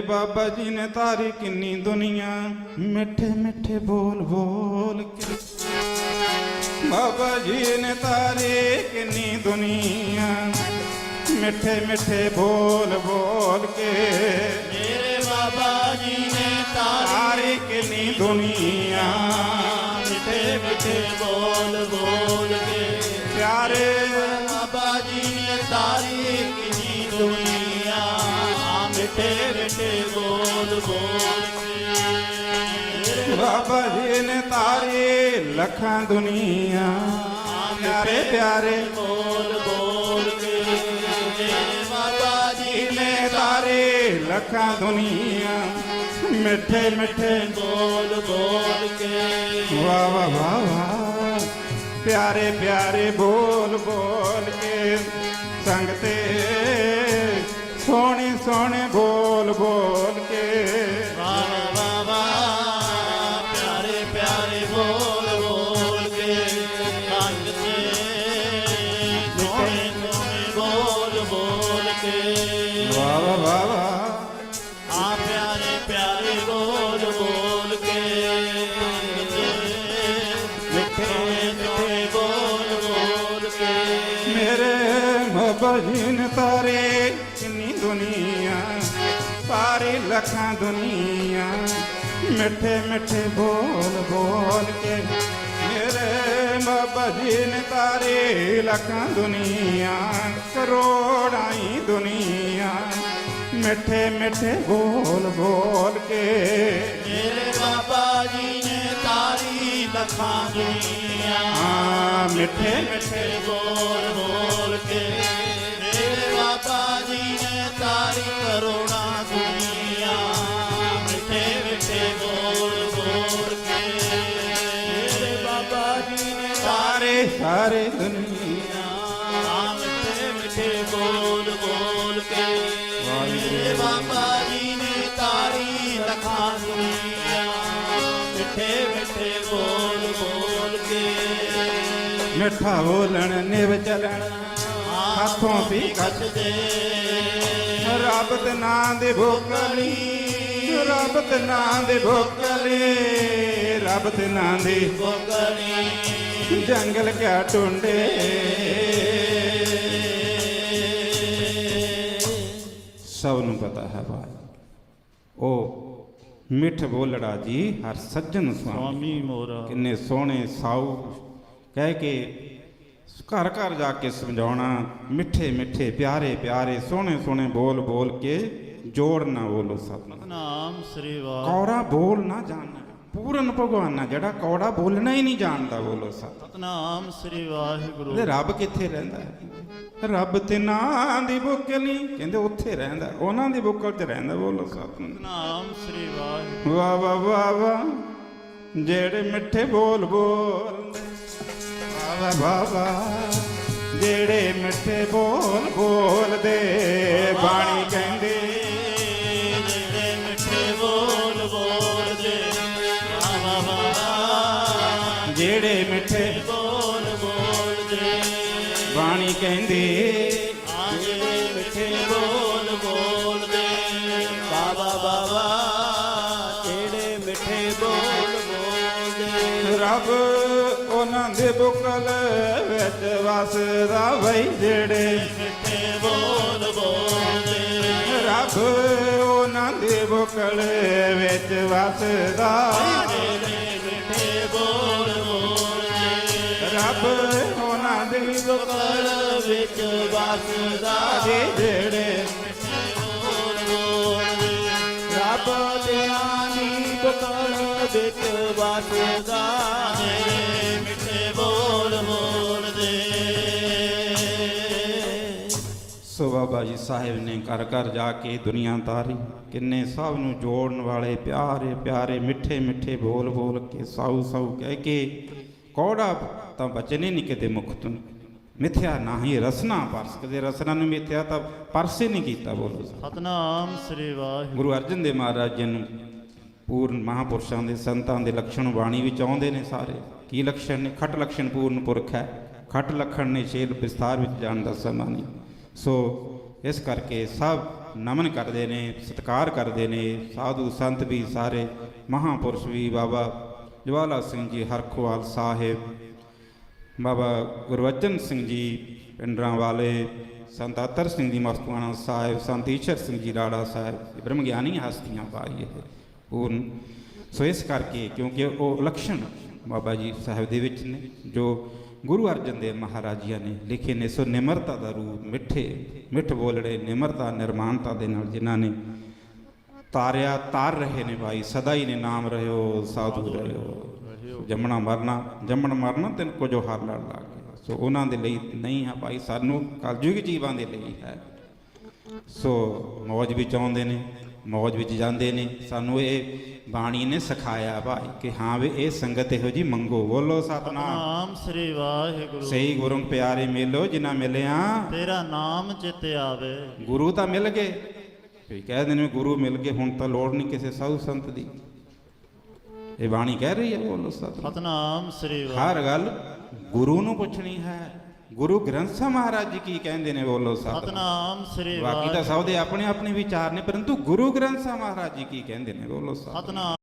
ਬਾਬਾ ਜੀ ਨੇ ਤਾਰੀ ਕਿੰਨੀ ਦੁਨੀਆ। ਮਿੱਠੇ ਮਿੱਠੇ ਬੋਲ ਬੋਲ ਕੇ। ਬਾਬਾ ਜੀ ਨੇ ਤਾਰੀ ਕਿੰਨੀ ਦੁਨੀਆ। ਮਿੱਠੇ ਮਿੱਠੇ ਬੋਲ ਬੋਲ ਕੇ। ਮੇਰੇ ਬਾਬਾ ਜੀ ਨੇ ਤਾਰੀ ਕਿੰਨੀ ਦੁਨੀਆ। ਮਿੱਠੇ ਮਿੱਠੇ ਬੋਲ ਬੋਲ ਕੇ। ਪਿਆਰੇ। ਬਾਬਾ ਜੀ ਨੇ ਤਾਰੀ ਆ ਮਿੱਠੇ ਬੋਲ ਬੋਲ। ਬਾਬਾ ਜੀ ਨੇ ਤਾਰੇ ਲੱਖਾਂ ਦੁਨੀਆ ਪਿਆਰੇ ਪਿਆਰੇ ਬੋਲ ਬੋਲ ਕੇ। ਬਾਬਾ ਜੀ ਨੇ ਤਾਰੇ ਲੱਖਾਂ ਦੁਨੀਆ ਮਿੱਠੇ ਮਿੱਠੇ ਬੋਲ ਬੋਲ ਕੇ। ਵਾਹ ਵਾਹ ਵਾਹ ਵਾਹ। ਪਿਆਰੇ ਪਿਆਰੇ ਬੋਲ ਬੋਲ ਕੇ। ਸੰਗਤੇ ਸੋਹਣੇ ਸੋਹਣੇ ਬੋਲ ਬੋਲ ਕੇ। ਵਾਹ ਵਾਹ ਵਾਹ ਪਿਆਰੇ ਪਿਆਰੇ ਬੋਲ ਬੋਲ ਕੇ। ਕੰਨ ਤੇ ਸੋਹਣੇ ਸੋਹਣੇ ਬੋਲ ਬੋਲ ਕੇ। ਵਾਹ ਵਾਹ ਵਾਹ ਵਾਹ। ਆ ਪਿਆਰੇ ਪਿਆਰੇ ਬੋਲ ਬੋਲ ਕੇ। ਕੰਨ ਤੇ ਮਿੱਠੇ ਮਿੱਠੇ ਬੋਲ ਬੋਲ ਕੇ। ਮੇਰੇ ਬਾਬਾ ਜੀ ਨੇ ਤਾਰੇ ਦੁਨੀਆ ਸਾਰੇ ਲੱਖਾਂ ਦੁਨੀਆ ਮਿੱਠੇ ਮਿੱਠੇ ਬੋਲ ਬੋਲ ਕੇ। ਮੇਰੇ ਬਾਬਾ ਜੀ ਨੇ ਤਾਰੇ ਲੱਖਾਂ ਦੁਨੀਆ ਕਰੋੜਾਂ ਹੀ ਦੁਨੀਆ ਮਿੱਠੇ ਮਿੱਠੇ ਬੋਲ ਬੋਲ ਕੇ। ਮੇਰੇ ਬਾਬਾ ਜੀ ਨੇ ਤਾਰੀ ਲੱਖਾਂ ਦੁਨੀਆ ਮਿੱਠੇ ਮਿੱਠੇ ਬੋਲ ਬੋਲ ਕਰੋਨਾ ਦੁਨੀਆ ਮਿੱਠੇ ਮਿੱਠੇ ਬੋਲ ਬੋਲ ਕੇ। ਮੇਰੇ ਬਾਬਾ ਜੀ ਨੇ ਸਾਰੇ ਸਾਰੇ ਦੁਨੀਆ ਆ ਮਿੱਠੇ ਮਿੱਠੇ ਬੋਲ ਬੋਲ ਕੇ। ਮੇਰੇ ਬਾਬਾ ਜੀ ਨੇ ਤਾਰੀ ਲੱਖਾਂ ਦੁਨੀਆ ਮਿੱਠੇ ਮਿੱਠੇ ਬੋਲ ਬੋਲ ਕੇ। ਮਿੱਠਾ ਬੋਲਣ ਨਿਵ ਚੱਲਣ ਹੱਥੋਂ ਵੀ ਕੱਟ ਦੇ ਰੱਬ ਦੇ ਨਾਂ ਦੇ ਭੋਕਲੀ ਰੱਬ ਦੇ ਨਾਂ ਦੇ ਭੋਕਲੀ ਰੱਬ ਦੇ ਨਾਂ ਦੇ ਬੋਗਣੀ ਜੰਗਲ ਕਿਆ ਟੁੰਡੇ। ਸਭ ਨੂੰ ਪਤਾ ਹੈ ਭਾਈ ਉਹ ਮਿੱਠ ਬੋਲੜਾ ਜੀ ਹਰ ਸੱਜਣ ਸੁਆਮੀ ਮੋਰਾ। ਕਿੰਨੇ ਸੋਹਣੇ ਸਾਊ। ਕਹਿ ਕੇ ਘਰ ਘਰ ਜਾ ਕੇ ਸਮਝਾਉਣਾ ਮਿੱਠੇ ਮਿੱਠੇ ਪਿਆਰੇ ਪਿਆਰੇ ਸੋਹਣੇ ਸੋਹਣੇ ਬੋਲ ਬੋਲ ਕੇ ਜੋੜ ਨਾ ਬੋਲੋ ਸਤਨਾਮ ਨਾਮ ਸ੍ਰੀ ਵਾਹਿ ਕੌੜਾ ਬੋਲ ਨਾ ਜਾਣਨਾ ਪੂਰਨ ਭਗਵਾਨ ਆ ਜਿਹੜਾ ਕੌੜਾ ਬੋਲਣਾ ਹੀ ਨਹੀਂ ਜਾਣਦਾ ਬੋਲੋ ਸਤ ਸਤਨਾਮ ਸ੍ਰੀ ਵਾਹਿਗੁਰੂ। ਤੇ ਰੱਬ ਕਿੱਥੇ ਰਹਿੰਦਾ ਹੈ? ਰੱਬ ਤੇ ਨਾਂ ਦੀ ਬੁੱਕਲੀ ਕਹਿੰਦੇ ਉੱਥੇ ਰਹਿੰਦਾ ਉਹਨਾਂ ਦੀ ਬੁੱਕਲ ਤੇ ਰਹਿੰਦਾ ਬੋਲੋ ਸਤਨਾਮ ਨਾਮ ਸ੍ਰੀ ਵਾਹਿਗੁਰੂ। ਵਾਹ ਵਾਹ ਵਾਹ ਵਾਹ ਜਿਹੜੇ ਮਿੱਠੇ ਬੋਲ ਬੋਲਦੇ ਵਾਹ ਜਿਹੜੇ ਮਿੱਠੇ ਬੋਲ ਬੋਲਦੇ ਬਾਣੀ ਕਹਿੰਦੇ। ਜਿਹੜੇ ਮਿੱਠੇ ਬੋਲ ਬੋਲਦੇ ਵਾ ਜਿਹੜੇ ਮਿੱਠੇ ਬੋਲ ਬੋਲਦੇ। ਬਾਣੀ ਕਹਿੰਦੇ। ਆ ਜਿਹੜੇ ਮਿੱਠੇ ਬੋਲ ਬੋਲਦੇ ਬਾਬਾ ਬਾਬਾ। ਜਿਹੜੇ ਮਿੱਠੇ ਬੋਲ ਬੋਲਦੇ। ਰੱਬ ਦੇ ਬੁਕਲ ਵਿੱਚ ਵਸਦਾ ਵਈ ਜਿਹੜੇ। ਮਿੱਠੇ ਬੋਲ ਬੋਲਦੇ ਰੱਬ ਉਹਨਾਂ ਦੇ ਬੁਕਲ ਵਿੱਚ ਵਸਦਾ ਜਿਹੜੇ ਮਿੱਠੇ ਬੋਲ ਬੋਲਦੇ ਰੱਬ ਉਹਨਾਂ ਦੇ ਬਕਲ ਵਿੱਚ ਵਸਦਾ ਜੀ ਜਿਹੜੇ। ਰੱਬ ਤੇਰਾ ਨੀ ਬਕਲ ਵਿੱਚ ਵਸਦਾ ਬਾਬਾ ਜੀ ਸਾਹਿਬ ਨੇ ਘਰ ਘਰ ਜਾ ਕੇ ਦੁਨੀਆ ਤਾਰੀ। ਕਿੰਨੇ ਸਭ ਨੂੰ ਜੋੜਨ ਵਾਲੇ ਪਿਆਰੇ ਪਿਆਰੇ ਮਿੱਠੇ ਮਿੱਠੇ ਬੋਲ ਬੋਲ ਕੇ ਸਾਊ ਸਾਊ ਕਹਿ ਕੇ ਕੌੜਾ ਤਾਂ ਬਚਨੇ ਨਹੀਂ ਕਿਤੇ ਮੁਖ ਤੋਂ। ਮਿੱਥਿਆ ਨਹੀਂ ਰਸਨਾ ਪਰਸ ਕਦੇ ਰਸਨਾ ਨੂੰ ਮਿੱਥਿਆ ਤਾਂ ਪਰਸ ਹੀ ਨਹੀਂ ਕੀਤਾ ਬੋਲੋ ਸਤਨਾਮ ਸ੍ਰੀ ਵਾਹਿਗੁਰੂ। ਗੁਰੂ ਅਰਜਨ ਦੇਵ ਮਹਾਰਾਜ ਜੀ ਨੂੰ ਪੂਰਨ ਮਹਾਪੁਰਸ਼ਾਂ ਦੇ ਸੰਤਾਂ ਦੇ ਲਕਸ਼ਣ ਬਾਣੀ ਵਿੱਚ ਆਉਂਦੇ ਨੇ ਸਾਰੇ। ਕੀ ਲਕਸ਼ਣ ਨੇ? ਖਟ ਲਕਸ਼ਣ ਪੂਰਨ ਪੁਰਖ ਹੈ। ਖਟ ਲਖਣ ਨੇ ਛੇਲ ਵਿਸਥਾਰ ਵਿੱਚ ਜਾਣ ਦਾ ਸਮਾਂ ਨਹੀਂ। ਸੋ ਇਸ ਕਰਕੇ ਸਭ ਨਮਨ ਕਰਦੇ ਨੇ, ਸਤਿਕਾਰ ਕਰਦੇ ਨੇ, ਸਾਧੂ ਸੰਤ ਵੀ ਸਾਰੇ, ਮਹਾਪੁਰਸ਼ ਵੀ ਬਾਬਾ ਜਵਾਲਾ ਸਿੰਘ ਜੀ ਹਰਖਵਾਲ ਸਾਹਿਬ, ਬਾਬਾ ਗੁਰਵਚਨ ਸਿੰਘ ਜੀ ਪਿੰਡਰਾਂ ਵਾਲੇ, ਸੰਤ ਅਤਰ ਸਿੰਘ ਜੀ ਮਸਤੂਆਣਾ ਸਾਹਿਬ, ਸੰਤ ਈਸ਼ਰ ਸਿੰਘ ਜੀ ਰਾੜਾ ਸਾਹਿਬ ਬ੍ਰਹਮ ਗਿਆਨੀ ਹਸਤੀਆਂ ਭਾਈ ਇਹ ਪੂਰਨ। ਸੋ ਇਸ ਕਰਕੇ ਕਿਉਂਕਿ ਉਹ ਲਕਸ਼ਣ ਬਾਬਾ ਜੀ ਸਾਹਿਬ ਦੇ ਵਿੱਚ ਨੇ, ਜੋ ਗੁਰੂ ਅਰਜਨ ਦੇਵ ਮਹਾਰਾਜੀਆਂ ਨੇ ਲਿਖੇ ਨੇ, ਸੋ ਨਿਮਰਤਾ ਦਾ ਰੂਪ, ਮਿੱਠੇ, ਮਿੱਠ ਬੋਲੜੇ, ਨਿਮਰਤਾ, ਨਿਰਮਾਨਤਾ ਦੇ ਨਾਲ ਜਿਨ੍ਹਾਂ ਨੇ ਤਾਰਿਆ, ਤਾਰ ਰਹੇ ਨੇ ਭਾਈ, ਸਦਾ ਹੀ ਨੇ ਨਾਮ ਰਹਿਓ, ਸਾਧੂ ਰਹਿਓ। ਜੰਮਣਾ, ਮਰਨਾ, ਜੰਮਣ, ਮਰਨਾ, ਤਿੰਨ ਕੋ ਜੋ ਹਰ ਲੜ ਲਾ ਗਿਆ ਸੋ ਉਹਨਾਂ ਦੇ ਲਈ ਨਹੀਂ ਹੈ ਭਾਈ, ਸਾਨੂੰ ਕਲਯੁਗ ਜੀਵਾਂ ਦੇ ਲਈ ਹੈ। ਸੋ ਮੌਜ ਵੀ ਚਾਹੁੰਦੇ ਨੇ। ਮੌਜ ਵਿੱਚ ਜਾਂਦੇ ਨੇ। ਸਾਨੂੰ ਇਹ ਬਾਣੀ ਨੇ ਸਿਖਾਇਆ ਭਾਈ ਕਿ ਹਾਂ ਵੀ ਇਹ ਸੰਗਤ ਇਹੋ ਜੀ ਮੰਗੋ। ਬੋਲੋ ਸਤਨਾਮ। ਨਾਮ ਸ੍ਰੀ ਵਾਹਿਗੁਰੂ। ਸਹੀ ਗੁਰੂ ਪਿਆਰੇ ਮਿਲੋ ਜਿਨ੍ਹਾਂ ਮਿਲਿਆ। ਤੇਰਾ ਨਾਮ ਚਿਤ ਆਵੇ। ਗੁਰੂ ਤਾਂ ਮਿਲ ਗਏ। ਕੋਈ ਕਹਿੰਦੇ ਨੇ ਗੁਰੂ ਮਿਲ ਗਏ ਹੁਣ ਤਾਂ ਲੋੜ ਨਹੀਂ ਕਿਸੇ ਸਾਧੂ ਸੰਤ ਦੀ। ਇਹ ਬਾਣੀ ਕਹਿ ਰਹੀ ਹੈ ਬੋਲੋ ਸਤਨਾਮ। ਸ੍ਰੀ ਵਾਹਿਗੁਰੂ ਹਰ ਗੱਲ ਗੁਰੂ ਨੂੰ ਪੁੱਛਣੀ ਹੈ। ਗੁਰੂ ਗ੍ਰੰਥ ਸਾਹਿਬ ਮਹਾਰਾਜ ਜੀ ਕੀ ਕਹਿੰਦੇ ਨੇ ਬੋਲੋ ਸਤਨਾਮ ਸ੍ਰੀ ਬਾਕੀ ਤਾਂ ਵਾਹਿਗੁਰੂ ਸਭ ਦੇ ਆਪਣੇ ਆਪਣੇ ਵਿਚਾਰ ਨੇ ਪਰੰਤੂ ਗੁਰੂ ਗ੍ਰੰਥ ਸਾਹਿਬ ਮਹਾਰਾਜ ਜੀ ਕੀ ਕਹਿੰਦੇ ਨੇ ਬੋਲੋ ਸਤਨਾਮ।